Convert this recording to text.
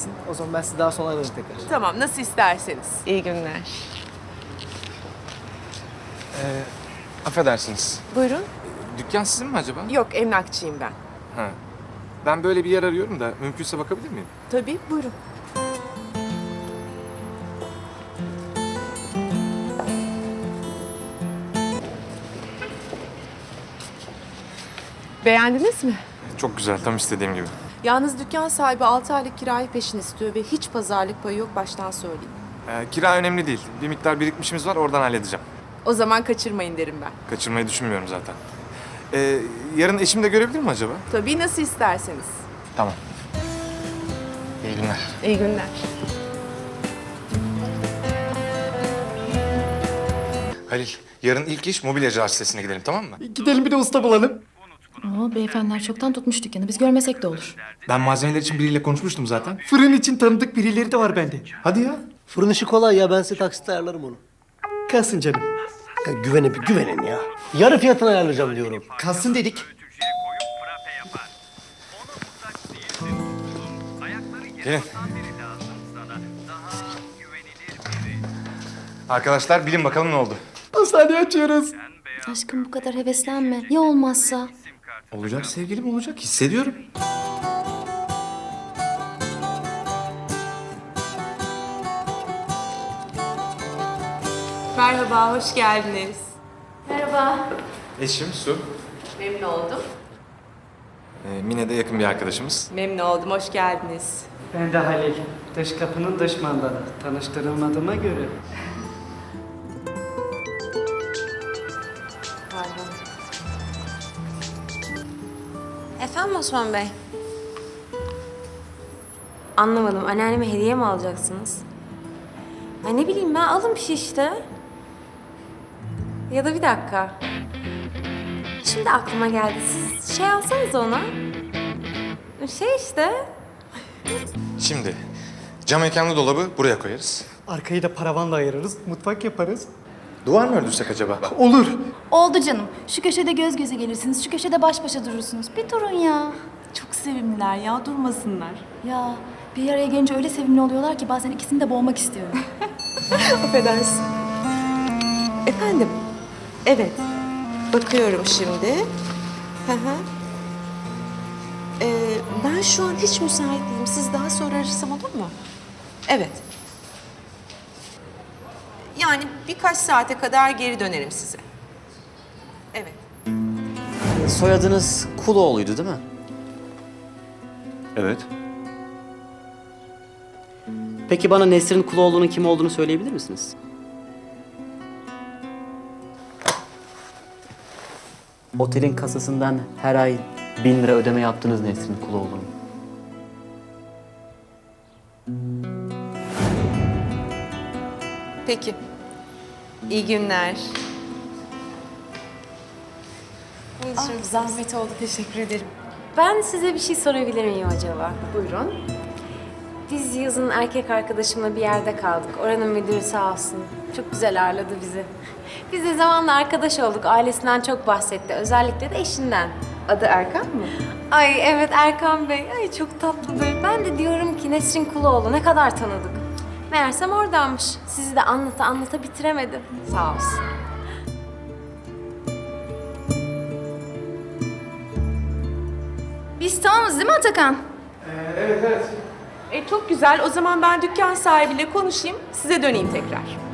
gelsin. O zaman ben sizi daha sonra ararım tekrar. Tamam nasıl isterseniz. İyi günler. Ee, affedersiniz. Buyurun. Dükkan sizin mi acaba? Yok emlakçıyım ben. Ha. Ben böyle bir yer arıyorum da mümkünse bakabilir miyim? Tabii buyurun. Beğendiniz mi? Çok güzel, tam istediğim gibi. Yalnız dükkan sahibi 6 aylık kirayı peşin istiyor ve hiç pazarlık payı yok baştan söyleyeyim. Ee, kira önemli değil. Bir miktar birikmişimiz var, oradan halledeceğim. O zaman kaçırmayın derim ben. Kaçırmayı düşünmüyorum zaten. Ee, yarın eşim de görebilir mi acaba? Tabii nasıl isterseniz. Tamam. İyi günler. İyi günler. Halil, yarın ilk iş mobilyacılar sitesine gidelim tamam mı? Gidelim bir de usta bulalım. Oo, beyefendiler çoktan tutmuş dükkanı. Biz görmesek de olur. Ben malzemeler için biriyle konuşmuştum zaten. Fırın için tanıdık birileri de var bende. Hadi ya. Fırın işi kolay ya ben size taksitle ayarlarım onu. Kalsın canım. Ya güvenin bir güvenin ya. Yarı fiyatına ayarlayacağım diyorum. Kalsın dedik. Gelin. Arkadaşlar bilin bakalım ne oldu. Hastaneye açıyoruz. Aşkım bu kadar heveslenme. Ya olmazsa? Olacak sevgilim olacak. Hissediyorum. Merhaba, hoş geldiniz. Merhaba. Eşim Su. Memnun oldum. Ee, Mine de yakın bir arkadaşımız. Memnun oldum, hoş geldiniz. Ben de Halil. Dış kapının dış mandalı. Tanıştırılmadığıma göre. Efendim Osman Bey? Anlamadım. Anneanneme hediye mi alacaksınız? Ay ne bileyim ben alın bir şey işte. Ya da bir dakika. Şimdi aklıma geldi. Siz şey alsanız ona. Şey işte. Şimdi cam mekanlı dolabı buraya koyarız. Arkayı da paravanla ayırırız. Mutfak yaparız. Duvar mı ördürsek acaba? Olur. Oldu canım. Şu köşede göz göze gelirsiniz. Şu köşede baş başa durursunuz. Bir durun ya. Çok sevimliler ya, durmasınlar. Ya bir araya gelince öyle sevimli oluyorlar ki bazen ikisini de boğmak istiyorum. Affedersin. Efendim? Evet. Bakıyorum şimdi. Hı hı. Ee, ben şu an hiç müsait değilim. Siz daha sonra arasam olur mu? Evet. Yani birkaç saate kadar geri dönerim size. Evet. Soyadınız Kuloğlu'ydu değil mi? Evet. Peki bana Nesrin Kuloğlu'nun kim olduğunu söyleyebilir misiniz? Otelin kasasından her ay bin lira ödeme yaptınız Nesrin Kuloğlu'nun. Peki. İyi günler. zahmet oldu. Teşekkür ederim. Ben size bir şey sorabilir miyim acaba? Buyurun. Biz yazın erkek arkadaşımla bir yerde kaldık. Oranın müdürü sağ olsun. Çok güzel ağırladı bizi. Biz de zamanla arkadaş olduk. Ailesinden çok bahsetti. Özellikle de eşinden. Adı Erkan mı? Ay evet Erkan Bey. Ay çok tatlı Bey. Ben de diyorum ki Nesrin Kuloğlu ne kadar tanıdık. Meğersem oradanmış. Sizi de anlata anlata bitiremedim. Sağ olsun. Biz tamamız değil mi Atakan? E, çok güzel. O zaman ben dükkan sahibiyle konuşayım. Size döneyim tekrar.